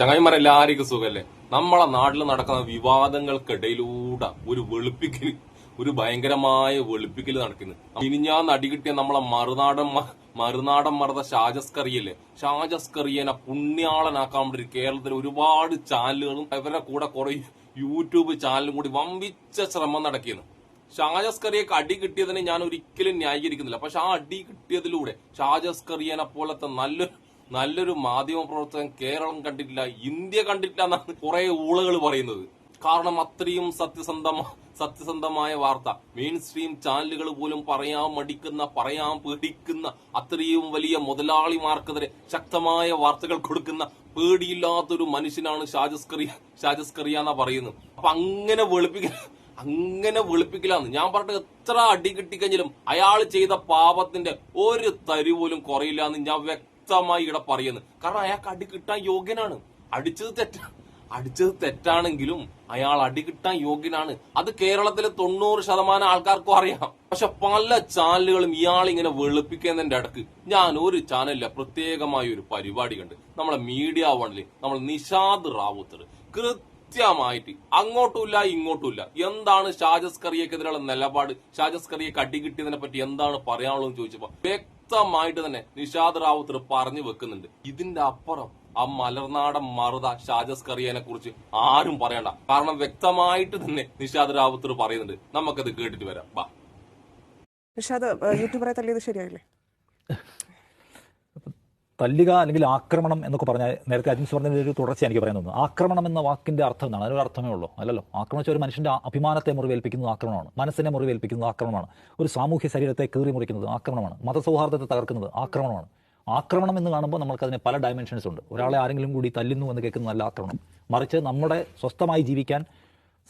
ചങ്ങായിമാരെല്ലാവർക്കും സുഖമല്ലേ നമ്മളെ നാട്ടിൽ നടക്കുന്ന വിവാദങ്ങൾക്കിടയിലൂടെ ഒരു വെളുപ്പിക്കൽ ഒരു ഭയങ്കരമായ വെളുപ്പിക്കൽ നടക്കുന്നു. ഇനിഞ്ഞാന്ന് അടികിട്ടിയ നമ്മളെ മറുനാടൻ മറുനാടൻ മറന്ന ഷാജസ്കറിയല്ലേ? ഷാജസ്കറിയനെ പുണ്യാളനാക്കാൻ വേണ്ടി കേരളത്തിൽ ഒരുപാട് ചാനലുകളും ഇവരുടെ കൂടെ കുറെ യൂട്യൂബ് ചാനലും കൂടി വമ്പിച്ച ശ്രമം നടക്കുന്നു. ഷാജസ്കറിയൊക്കെ അടി കിട്ടിയതിനെ ഞാൻ ഒരിക്കലും ന്യായീകരിക്കുന്നില്ല. പക്ഷെ ആ അടി കിട്ടിയതിലൂടെ ഷാജസ്കറിയനെ പോലത്തെ നല്ലൊരു നല്ലൊരു മാധ്യമ പ്രവർത്തകൻ കേരളം കണ്ടിട്ടില്ല ഇന്ത്യ കണ്ടിട്ടില്ല എന്നാണ് കുറെ ഊളകൾ പറയുന്നത്. കാരണം അത്രയും സത്യസന്ധമ സത്യസന്ധമായ വാർത്ത. മെയിൻ സ്ട്രീം ചാനലുകൾ പോലും പറയാൻ മടിക്കുന്ന പറയാൻ പേടിക്കുന്ന അത്രയും വലിയ മുതലാളിമാർക്കെതിരെ ശക്തമായ വാർത്തകൾ കൊടുക്കുന്ന പേടിയില്ലാത്തൊരു മനുഷ്യനാണ് ഷാജസ്കറിയ ഷാജസ്കറിയ എന്നാ പറയുന്നത്. അപ്പൊ അങ്ങനെ വെളുപ്പിക്ക അങ്ങനെ വെളുപ്പിക്കലാന്ന്. ഞാൻ പറഞ്ഞത് എത്ര അടി കിട്ടിക്കഴിഞ്ഞാലും അയാൾ ചെയ്ത പാപത്തിന്റെ ഒരു തരി പോലും കുറയില്ല എന്ന് ഞാൻ വ്യക്തമായി ഇവിടെ പറയുന്നത് കാരണം അയാൾക്ക് അടി കിട്ടാൻ യോഗ്യനാണ്. അടിച്ചത് തെറ്റ അടിച്ചത് തെറ്റാണെങ്കിലും അയാൾ അടി കിട്ടാൻ യോഗ്യനാണ്. അത് കേരളത്തിലെ തൊണ്ണൂറ് ശതമാനം ആൾക്കാർക്കും അറിയാം. പക്ഷെ പല ചാനലുകളും ഇയാൾ ഇങ്ങനെ വെളുപ്പിക്കുന്നതിന്റെ ഇടയ്ക്ക് ഞാൻ ഒരു ചാനലിലെ പ്രത്യേകമായ ഒരു പരിപാടി കണ്ട്. നമ്മളെ മീഡിയ വണ്ണിൽ നമ്മൾ നിഷാദ് റാവുത്തർ കൃത്യമായിട്ട് അങ്ങോട്ടുമില്ല ഇങ്ങോട്ടുമില്ല. എന്താണ് ഷാജസ് കറിയക്കെതിരെയുള്ള നിലപാട്? ഷാജസ് കറിയക്ക് അടി കിട്ടിയതിനെ പറ്റി എന്താണ് പറയാനുള്ളതെന്ന് ചോദിച്ചപ്പോ വ്യക്തമായിട്ട് തന്നെ നിഷാദ് റാവുത്തർ പറഞ്ഞു വെക്കുന്നുണ്ട്. ഇതിന്റെ അപ്പുറം ആ മലർനാടൻ മറുത ഷാജസ് കറിയനെ കുറിച്ച് ആരും പറയണ്ട. കാരണം വ്യക്തമായിട്ട് തന്നെ നിഷാദ് റാവുത്തർ പറയുന്നുണ്ട്. നമുക്കത് കേട്ടിട്ട് വരാം. ബാ. നിഷാദ് യൂട്യൂബറെ തല്ലിയത് ശരിയായില്ലേ? തല്ലുക അല്ലെങ്കിൽ ആക്രമണം എന്നൊക്കെ പറഞ്ഞാൽ നേരത്തെ അജിൻസ് പറഞ്ഞതിന്റെ ഒരു തുടർച്ച എനിക്ക് പറയാൻ തോന്നുന്നു ആക്രമണം എന്ന വാക്കിന്റെ അർത്ഥം എന്താണ്? അതിനൊരു അർത്ഥമേ ഉള്ളൂ. അല്ലല്ലോ. ആക്രമിച്ച ഒരു മനുഷ്യന്റെ അഭിമാനത്തെ മുറിവേൽപ്പിക്കുന്നത് ആക്രമണമാണ്. മനസ്സിനെ മുറിവേൽപ്പിക്കുന്നത് ആക്രമണമാണ്. ഒരു സാമൂഹ്യ ശരീരത്തെ കീറി മുറിക്കുന്നത് ആക്രമണമാണ്. മതസൗഹാർദ്ദത്തെ തകർക്കുന്നത് ആക്രമണമാണ്. ആക്രമണം എന്ന് കാണുമ്പോൾ നമുക്കതിന് പല ഡയമെൻഷൻസ് ഉണ്ട്. ഒരാളെ ആരെങ്കിലും കൂടി തല്ലുന്നു എന്ന് കേൾക്കുന്ന നല്ല ആക്രമണം. മറിച്ച് നമ്മുടെ സ്വസ്ഥമായി ജീവിക്കാൻ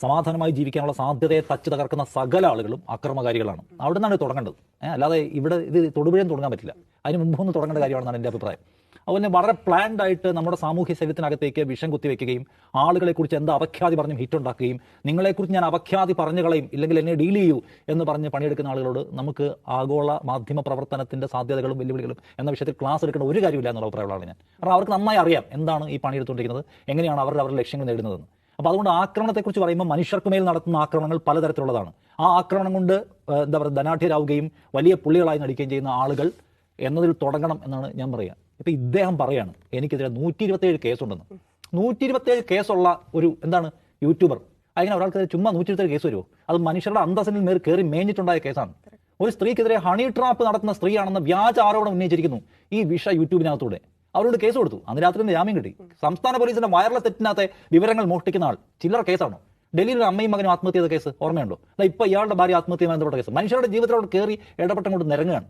സമാധാനമായി ജീവിക്കാനുള്ള സാധ്യതയെ തച്ച് തകർക്കുന്ന സകല ആളുകളും അക്രമകാരികളാണ്. അവിടെ നിന്നാണ് തുടങ്ങേണ്ടത്. അല്ലാതെ ഇവിടെ ഇത് തൊടുപുഴയും തുടങ്ങാൻ പറ്റില്ല. അതിന് മുമ്പൊന്നും തുടങ്ങേണ്ട കാര്യമാണെന്നാണ് എന്റെ അഭിപ്രായം. അതുപോലെ തന്നെ വളരെ പ്ലാൻഡ് ആയിട്ട് നമ്മുടെ സാമൂഹ്യ ശരീരത്തിനകത്തേക്ക് വിഷം കുത്തിവെക്കുകയും ആളുകളെ കുറിച്ച് എന്താ അപഖ്യാതി പറഞ്ഞും ഹിറ്റ് ഉണ്ടാക്കുകയും നിങ്ങളെക്കുറിച്ച് ഞാൻ അപഖ്യാതി പറഞ്ഞു കളയും ഇല്ലെങ്കിൽ എന്നെ ഡീൽ ചെയ്യൂ എന്ന് പറഞ്ഞ് പണിയെടുക്കുന്ന ആളുകളോട് നമുക്ക് ആഗോള മാധ്യമ പ്രവർത്തനത്തിന്റെ സാധ്യതകളും വെല്ലുവിളികളും എന്ന വിഷയത്തിൽ ക്ലാസ് എടുക്കേണ്ട ഒരു കാര്യമില്ല എന്നുള്ള അഭിപ്രായമുള്ളതാണ് ഞാൻ. കാരണം അവർക്ക് നന്നായി അറിയാം എന്താണ് ഈ പണിയെടുത്തുകൊണ്ടിരിക്കുന്നത് എങ്ങനെയാണ് അവർ അവരുടെ ലക്ഷ്യങ്ങൾ നേടുന്നതെന്ന്. അപ്പോൾ അതുകൊണ്ട് ആക്രമണത്തെക്കുറിച്ച് പറയുമ്പോൾ മനുഷ്യർക്ക് മേൽ നടത്തുന്ന ആക്രമണങ്ങൾ പലതരത്തിലുള്ളതാണ്. ആ ആക്രമണം കൊണ്ട് എന്താ പറയുക ധനാഠ്യരാവുകയും വലിയ പുള്ളികളായി നടിക്കുകയും ചെയ്യുന്ന ആളുകൾ എന്നതിൽ തുടങ്ങണം എന്നാണ് ഞാൻ പറയുക. ഇപ്പം ഇദ്ദേഹം പറയാണ് എനിക്കെതിരെ നൂറ്റി ഇരുപത്തേഴ് കേസുണ്ടെന്ന്. നൂറ്റി ഇരുപത്തേഴ് കേസുള്ള ഒരു എന്താണ് യൂട്യൂബർ. അങ്ങനെ ഒരാൾക്കെതിരെ ചുമ്മാ നൂറ്റി ഇരുപത്തേഴ് കേസ് വരുമോ അത് മനുഷ്യരുടെ അന്തസ്സിനിൽ മേൽ കയറി മേഞ്ഞിട്ടുണ്ടായ കേസാണ്. ഒരു സ്ത്രീക്കെതിരെ ഹണി ട്രാപ്പ് നടത്തുന്ന സ്ത്രീയാണെന്ന വ്യാജ ആരോപണം ഉന്നയിച്ചിരിക്കുന്നു ഈ വിഷ യൂട്യൂബിനകത്തൂടെ. അവരോട് കേസ് കൊടുത്തു. അന്ന് രാത്രി തന്നെ ജാമ്യം കിട്ടി. സംസ്ഥാന പോലീസിന്റെ വയർലെസ് തെറ്റിനകത്തെ വിവരങ്ങൾ മോഷ്ടിക്കുന്ന ആൾ ചില്ലറ കേസാണോ? ഡൽഹിയിൽ ഒരു അമ്മയും മകനും ആത്മഹത്യ ചെയ്ത കേസ് ഓർമ്മയുണ്ടോ? അല്ല ഇപ്പൊ ഇയാളുടെ ഭാര്യ ആത്മഹത്യ ബന്ധപ്പെട്ട കേസ്? മനുഷ്യരുടെ ജീവിതത്തിലോട് കയറി ഇടപെട്ടും കൊണ്ട് നിരങ്ങുകയാണ്.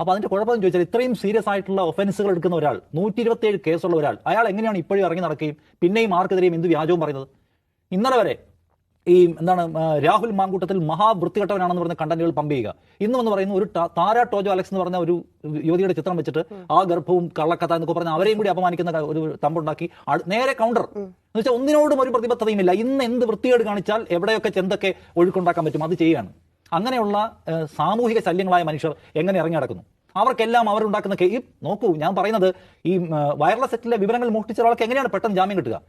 അപ്പൊ അതിന്റെ കുഴപ്പം ചോദിച്ചാൽ ഇത്രയും സീരിയസ് ആയിട്ടുള്ള ഒഫൻസുകൾ എടുക്കുന്ന ഒരാൾ നൂറ്റി ഇരുപത്തിയേഴ് കേസുള്ള ഒരാൾ അയാൾ എങ്ങനെയാണ് ഇപ്പോഴും ഇറങ്ങി നടക്കുകയും പിന്നെയും ആർക്കെതിരെയും എന്ത് വ്യാജവും പറയുന്നത്? ഇന്നലെ വരെ ഈ എന്താണ് രാഹുൽ മാങ്കൂട്ടത്തിൽ മഹാവൃത്തികെട്ടവനാണെന്ന് പറഞ്ഞ കണ്ടന്റുകൾ പമ്പ് ചെയ്യുക. ഇന്നും എന്ന് പറയുന്ന ഒരു താര ടോജോ അലക്സ് എന്ന് പറഞ്ഞ ഒരു യുവതിയുടെ ചിത്രം വെച്ചിട്ട് ആ ഗർഭവും കള്ളക്കഥ എന്നൊക്കെ പറഞ്ഞ് അവരെയും കൂടി അപമാനിക്കുന്ന ഒരു തമ്പുണ്ടാക്കി. നേരെ കൗണ്ടർ എന്ന് വെച്ചാൽ ഒന്നിനോടും ഒരു പ്രതിബദ്ധതയും ഇല്ല ഇന്ന് എന്ത് വൃത്തികേട് കാണിച്ചാൽ എവിടെയൊക്കെ ചെന്തൊക്കെ ഒഴുക്കുണ്ടാക്കാൻ പറ്റും അത് ചെയ്യുകയാണ്. അങ്ങനെയുള്ള സാമൂഹിക ശല്യങ്ങളായ മനുഷ്യർ എങ്ങനെ ഇറങ്ങി നടക്കുന്നു? അവർക്കെല്ലാം അവരുണ്ടാക്കുന്ന കേ- ഈ നോക്കൂ ഞാൻ പറയുന്നത് ഈ വയർലെസ് സെറ്റിലെ വിവരങ്ങൾ മോഷ്ടിച്ച ഒരാൾക്ക് എങ്ങനെയാണ് പെട്ടെന്ന് ജാമ്യം കിട്ടുക?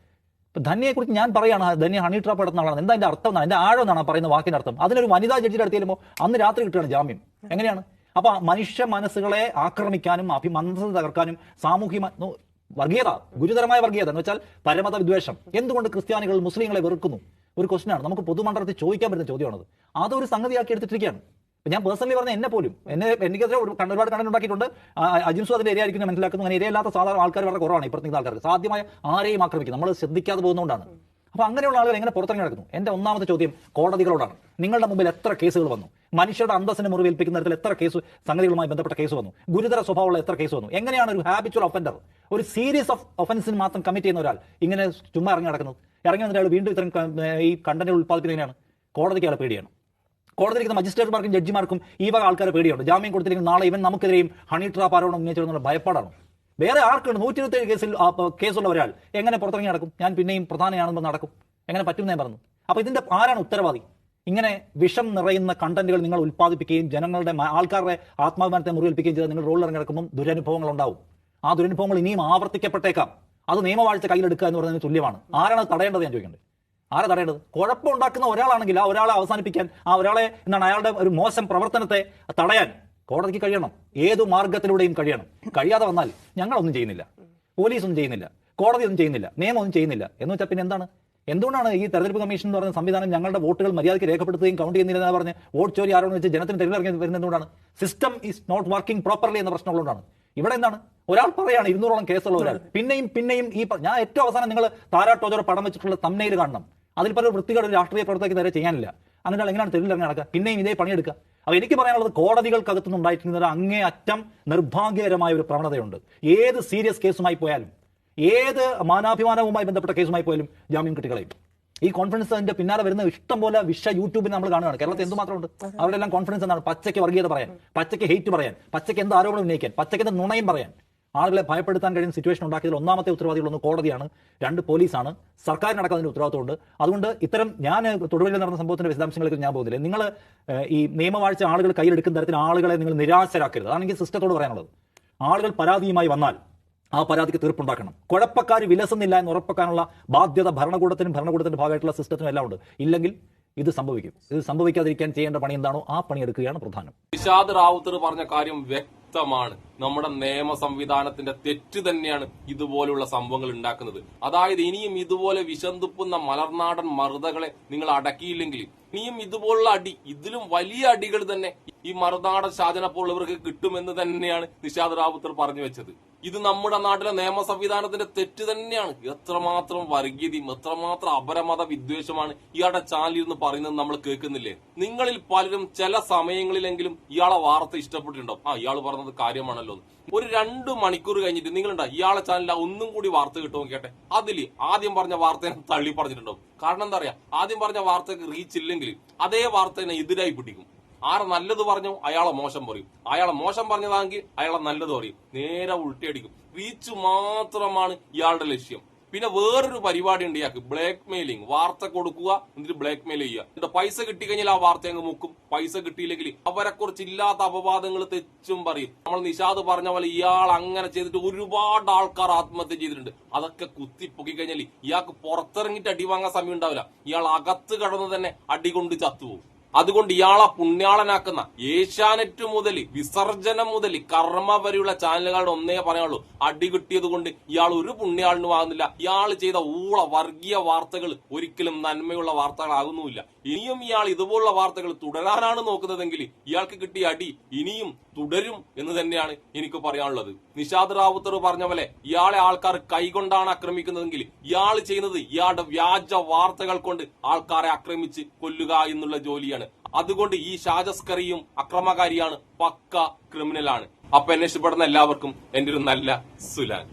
ഇപ്പൊ ധന്യയെ കുറിച്ച് ഞാൻ പറയാണ് ധന്യ ഹണി ട്രാപ്പ് നടത്തുന്ന എന്താ എന്റെ അർത്ഥം എന്നാണ്? എന്റെ ആഴം എന്നാണ് പറയുന്ന വാക്കിന്റെ അർത്ഥം. അതിനൊരു വനിതാ ജഡ്ജിയുടെ അടുത്ത് ചെല്ലുമ്പോൾ അന്ന് രാത്രി കിട്ടുകയാണ് ജാമ്യം. എങ്ങനെയാണ്? അപ്പൊ മനുഷ്യ മനസ്സുകളെ ആക്രമിക്കാനും അഭിമനസ് തകർക്കാനും സാമൂഹ്യ വർഗീയത ഗുരുതരമായ വർഗീയത എന്ന് വെച്ചാൽ പരമത വിദ്വേഷം. എന്തുകൊണ്ട് ക്രിസ്ത്യാനികൾ മുസ്ലിങ്ങളെ വെറുക്കുന്നു? ഒരു ക്വസ്റ്റിനാണ് നമുക്ക് പൊതുമണ്ഡലത്തിൽ ചോദിക്കാൻ പറ്റുന്ന ചോദ്യമാണത്. അതൊരു സംഗതിയാക്കി എടുത്തിട്ടിരിക്കുകയാണ്. ഞാൻ പേഴ്സണലി പറഞ്ഞ എന്നെ പോലും എന്നെ എനിക്കെതിരെ ഒരുപാട് കണ്ടന്റ് ഉണ്ടാക്കിയിട്ടുണ്ട്. അജിൻസു അതിന്റെ ഇര ആയിരിക്കും മനസ്സിലാക്കുന്നു അങ്ങനെ ഇരയില്ലാത്ത സാധാരണ ആൾക്കാർ വളരെ കുറവാണ് ഇപ്പുറത്തേക്ക് ആൾക്കാർക്ക്. സാധ്യമായ ആരെയും ആക്രമിക്കും. നമ്മൾ ശ്രദ്ധിക്കാതെ പോകുന്നതുകൊണ്ടാണ്. അപ്പൊ അങ്ങനെയുള്ള ആളുകൾ എങ്ങനെ പുറത്തിറങ്ങി നടക്കുന്നു? എന്റെ ഒന്നാമത്തെ ചോദ്യം കോടതികളോടാണ്. നിങ്ങളുടെ മുമ്പിൽ എത്ര കേസുകൾ വന്നു? മനുഷ്യരുടെ അന്തസ്സിനെ മുറിവേൽപ്പിക്കുന്ന തരത്തിൽ എത്ര കേസ് സംഗതികളുമായി ബന്ധപ്പെട്ട കേസ് വന്നു? ഗുരുതര സ്വഭാവമുള്ള എത്ര കേസ് വന്നു? എങ്ങനെയാണ് ഒരു ഹാബിച്വൽ ഒഫൻഡർ ഒരു സീരീസ് ഓഫ് ഒഫൻസിന് മാത്രം കമ്മിറ്റ് ചെയ്യുന്ന ഒരാൾ ഇങ്ങനെ ചുമ്മാ ഇറങ്ങി നടക്കുന്നത്? ഇറങ്ങി വന്നിട്ട് അയാൾ വീണ്ടും ഇത്തരം ഈ കണ്ടന്റുകൾ ഉൽപ്പാദിപ്പിക്കുന്നതിനാണ്. കോടതിക്ക് അയാളെ പേടിയാണ്. കോടതിയിരിക്കുന്ന മജിസ്ട്രേറ്റുമാർക്കും ജഡ്ജിമാർക്കും ഈ വക ആൾക്കാരെ പേടിയുണ്ട്. ജാമ്യം കൊടുത്തിരിക്കുന്ന നാളെ ഇവൻ നമുക്കെതിരെയും ഹണി ട്രാപ്പ് ആരോപണം ഉന്നയിച്ചിരുന്നുള്ള ഭയപ്പാടാണ്. വേറെ ആർക്കുണ്ട്? നൂറ്റി ഇരുപത്തേഴ് കേസിൽ കേസുള്ള ഒരാൾ. എങ്ങനെ പുറത്തിറങ്ങി നടക്കും? ഞാൻ പിന്നെയും പ്രധാനമാണെന്ന് നടക്കും. എങ്ങനെ പറ്റും ഞാൻ പറഞ്ഞു. അപ്പൊ ഇതിന്റെ ആരാണ് ഉത്തരവാദി? ഇങ്ങനെ വിഷം നിറയുന്ന കണ്ടന്റുകൾ നിങ്ങൾ ഉൽപ്പാദിപ്പിക്കുകയും ജനങ്ങളുടെ ആൾക്കാരുടെ ആത്മാഭിമാനത്തെ മുറിവേൽപ്പിക്കുകയും ചെയ്ത് നിങ്ങൾ റോളിൽ ഇറങ്ങി നടക്കുമ്പോൾ ദുരനുഭവങ്ങൾ ഉണ്ടാവും ആ ദുരനുഭവങ്ങൾ ഇനിയും ആവർത്തിക്കപ്പെട്ടേക്കാം. അത് നിയമവാഴ്ച കയ്യിലെടുക്കുക എന്ന് പറയുന്നതിന് തുല്യമാണ്. ആരാണ് തടയേണ്ടത് ഞാൻ ചോദിക്കണ്ടേ. ആരാ തടയേണ്ടത് കുഴപ്പം ഉണ്ടാക്കുന്ന ഒരാളാണെങ്കിൽ ആ ഒരാളെ അവസാനിപ്പിക്കാൻ ആ ഒരാളെ എന്താണ് അയാളുടെ ഒരു മോശം പ്രവർത്തനത്തെ തടയാൻ കോടതിക്ക് കഴിയണം. ഏതു മാർഗത്തിലൂടെയും കഴിയണം. കഴിയാതെ വന്നാൽ ഞങ്ങളൊന്നും ചെയ്യുന്നില്ല. പോലീസ് ഒന്നും ചെയ്യുന്നില്ല. കോടതി ഒന്നും ചെയ്യുന്നില്ല. നിയമം ഒന്നും ചെയ്യുന്നില്ല. എന്ന് വെച്ചാൽ പിന്നെ എന്താണ്? എന്തുകൊണ്ടാണ് ഈ തെരഞ്ഞെടുപ്പ് കമ്മീഷൻ എന്ന് പറയുന്ന സംവിധാനം ഞങ്ങളുടെ വോട്ടുകൾ മര്യാദയ്ക്ക് രേഖപ്പെടുത്തുകയും കൗണ്ട് ചെയ്യുന്നില്ല എന്ന് പറഞ്ഞ് വോട്ട് ചോരി ആരോന്ന് വെച്ച് ജനത്തിന് തെരഞ്ഞെടുപ്പ് വരുന്നത് എന്തുകൊണ്ടാണ്? System is not working properly എന്ന പ്രശ്നമുള്ളതാണ് ഇവിടെ എന്താണ്? ഒരാൾ പറയാണ് ഇരുന്നൂറോളം കേസുള്ള ഒരാൾ. പിന്നെയും പിന്നെയും ഈ ഞാൻ ഏറ്റവും അവസാനം നിങ്ങൾ താരാട്ടോജോടെ പടം വെച്ചിട്ടുള്ള തമ്മയിൽ കാണണം. അതിൽ പല വൃത്തികളുടെ ഒരു രാഷ്ട്രീയ പ്രവർത്തകർക്ക് നേരെ ചെയ്യാനില്ല. അങ്ങനെ എങ്ങനെയാണ് തെരുവിലിറങ്ങി നടക്കുക? പിന്നെയും ഇതേ പണിയെടുക്കുക അപ്പോൾ എനിക്ക് പറയാനുള്ളത് കോടതികൾക്കകത്തുനിന്ന് ഉണ്ടായിരിക്കുന്ന ഒരു അങ്ങേ അറ്റം നിർഭാഗ്യകരമായ ഒരു പ്രവണതയുണ്ട്. ഏത് സീരിയസ് കേസുമായി പോയാലും ഏത് മാനാഭിമാനവുമായി ബന്ധപ്പെട്ട കേസുമായി പോയാലും ജാമ്യം കിട്ടിക്കളയും. ഈ കോൺഫിഡൻസ് അതിന്റെ പിന്നാലെ വരുന്ന ഇഷ്ടം പോലെ വിഷ യൂട്യൂബിൽ നമ്മൾ കാണുകയാണ്. കേരളത്തിൽ എന്തുമാത്രമുണ്ട് അവരെല്ലാം കോൺഫിഡൻസ് എന്താണ് പച്ചയ്ക്ക് വർഗീയത പറയാൻ പച്ചയ്ക്ക് ഹെയ്റ്റ് പറയാൻ പച്ചയ്ക്ക് എന്ത് ആരോപണം ഉന്നയിക്കാൻ പച്ചയ്ക്ക് എന്ത് നുണയും പറയാൻ. ആളുകളെ ഭയപ്പെടുത്താൻ കഴിയുന്ന സിറ്റുവേഷൻ ഉണ്ടാക്കിയതിൽ ഒന്നാമത്തെ ഉത്തരവാദികളൊന്ന് കോടതിയാണ്. രണ്ട് പോലീസാണ്. സർക്കാരിനടക്കം അതിന്റെ ഉത്തരവാദിത്തമുണ്ട് അതുകൊണ്ട് ഇത്തരം ഞാൻ തൊടുപുഴയിൽ നടന്ന സംഭവത്തിന്റെ വിശദാംശങ്ങളിലേക്ക് ഞാൻ പോകുന്നില്ല. നിങ്ങൾ ഈ നിയമവാഴ്ച ആളുകൾ കയ്യിലെടുക്കുന്ന തരത്തിൽ ആളുകളെ നിങ്ങൾ നിരാശരാക്കരുത്. അതാണ് എനിക്ക് സിസ്റ്റത്തോട് പറയാനുള്ളത്. ആളുകൾ പരാതിയുമായി വന്നാൽ ആ പരാതിക്ക് തീർപ്പുണ്ടാക്കണം. കുഴപ്പക്കാർ വിലസുന്നില്ല എന്ന് ഉറപ്പാക്കാനുള്ള ബാധ്യത ഭരണകൂടത്തിനും ഭരണകൂടത്തിന്റെ ഭാഗമായിട്ടുള്ള സിസ്റ്റത്തിനും എല്ലാം ഉണ്ട്. ഇല്ലെങ്കിൽ ഇത് സംഭവിക്കും. ഇത് സംഭവിക്കാതിരിക്കാൻ ചെയ്യേണ്ട പണി എന്താണോ ആ പണി എടുക്കുകയാണ് പ്രധാനം. വിഷാദ് റാവുത്തർ പറഞ്ഞ കാര്യം വ്യക്തമാണ്. നമ്മുടെ നിയമ സംവിധാനത്തിന്റെ തെറ്റ് തന്നെയാണ് ഇതുപോലുള്ള സംഭവങ്ങൾ ഉണ്ടാക്കുന്നത്. അതായത് ഇനിയും ഇതുപോലെ വിശന്തുപ്പുന്ന മലർനാടൻ മറുതകളെ നിങ്ങൾ അടക്കിയില്ലെങ്കിൽ ഇനിയും ഇതുപോലുള്ള അടി ഇതിലും വലിയ അടികൾ തന്നെ ഈ മറുനാടൻ ഷാജനപ്പോലുള്ളവർക്ക് കിട്ടുമെന്ന് തന്നെയാണ് നിഷാദ് റാവുത്തർ പറഞ്ഞു വെച്ചത്. ഇത് നമ്മുടെ നാട്ടിലെ നിയമ സംവിധാനത്തിന്റെ തെറ്റ് തന്നെയാണ്. എത്രമാത്രം വർഗീയതയും എത്രമാത്രം അപരമത വിദ്വേഷമാണ് ഇയാളുടെ ചാനലിൽ നിന്ന് പറയുന്നത് നമ്മൾ കേൾക്കുന്നില്ലേ? നിങ്ങളിൽ പലരും ചില സമയങ്ങളിലെങ്കിലും ഇയാളെ വാർത്ത ഇഷ്ടപ്പെട്ടിട്ടുണ്ടോ ആ ഇയാൾ പറഞ്ഞത് കാര്യമാണല്ലോ. എന്ന്. ഒരു രണ്ടു മണിക്കൂർ കഴിഞ്ഞിട്ട് നിങ്ങളുണ്ടാ ഇയാളെ ചാനലിൽ ഒന്നും കൂടി വാർത്ത കിട്ടുമോ കേട്ടെ. അതിൽ ആദ്യം പറഞ്ഞ വാർത്തേനെ തള്ളി പറഞ്ഞിട്ടുണ്ടാവും. കാരണം എന്താ പറയാ ആദ്യം പറഞ്ഞ വാർത്തക്ക് റീച്ച് ഇല്ലെങ്കിൽ അതേ എന്നെ എതിരായി പിടിക്കും. ആരെ നല്ലത് പറഞ്ഞു അയാളെ മോശം പറയും. അയാളെ മോശം പറഞ്ഞതാണെങ്കിൽ അയാളെ നല്ലത് പറയും. നേരെ ഉൾട്ടിയടിക്കും. റീച്ച് മാത്രമാണ് ഇയാളുടെ ലക്ഷ്യം. പിന്നെ വേറൊരു പരിപാടി ഉണ്ട് ഇയാൾക്ക്. ബ്ലാക്ക് മെയിലിംഗ് വാർത്ത കൊടുക്കുക എന്നിട്ട് ബ്ലാക്ക് മെയിൽ ചെയ്യുക. എന്നിട്ട് പൈസ കിട്ടിക്കഴിഞ്ഞാൽ ആ വാർത്ത അങ്ങ് മുക്കും. പൈസ കിട്ടിയില്ലെങ്കിൽ അവരെ കുറിച്ച് ഇല്ലാത്ത അപവാദങ്ങൾ തെച്ചും പറയും. നമ്മൾ നിഷാദ് പറഞ്ഞ പോലെ ഇയാൾ അങ്ങനെ ചെയ്തിട്ട് ഒരുപാട് ആൾക്കാർ ആത്മഹത്യ ചെയ്തിട്ടുണ്ട്. അതൊക്കെ കുത്തി പൊക്കി കഴിഞ്ഞാൽ ഇയാൾക്ക് പുറത്തിറങ്ങിയിട്ട് അടി വാങ്ങാൻ സമയം ഉണ്ടാവില്ല ഇയാൾ അകത്ത് കടന്ന് തന്നെ അടി കൊണ്ട് ചത്തുപോകും. അതുകൊണ്ട് ഇയാളെ പുണ്യാളനാക്കുന്ന ഏഷ്യാനെറ്റ് മുതൽ വിസർജനം മുതൽ കർമ്മ വരെയുള്ള ചാനലുകളുടെ ഒന്നേ പറയാനുള്ളൂ. അടി കിട്ടിയത് കൊണ്ട് ഇയാൾ ഒരു പുണ്യാളിനും ആകുന്നില്ല. ഇയാൾ ചെയ്ത ഊള വർഗീയ വാർത്തകൾ ഒരിക്കലും നന്മയുള്ള വാർത്തകളാകുന്നുമില്ല. ഇനിയും ഇയാൾ ഇതുപോലുള്ള വാർത്തകൾ തുടരാനാണ് നോക്കുന്നതെങ്കിൽ ഇയാൾക്ക് കിട്ടിയ അടി ഇനിയും തുടരും എന്ന് തന്നെയാണ് എനിക്ക് പറയാനുള്ളത്. നിഷാദ് റാവുത്തർ പറഞ്ഞ പോലെ ഇയാളെ ആൾക്കാർ കൈകൊണ്ടാണ് ആക്രമിക്കുന്നതെങ്കിൽ ഇയാൾ ചെയ്യുന്നത് ഇയാളുടെ വ്യാജ വാർത്തകൾ കൊണ്ട് ആൾക്കാരെ ആക്രമിച്ച് കൊല്ലുക എന്നുള്ള ജോലിയാണ്. അതുകൊണ്ട് ഈ ഷാജസ്കറിയും അക്രമകാരിയാണ് പക്ക ക്രിമിനലാണ്. അപ്പൊ എന്നെ ഇഷ്ടപ്പെടുന്ന എല്ലാവർക്കും എന്റെ ഒരു നല്ല സുലാൻ.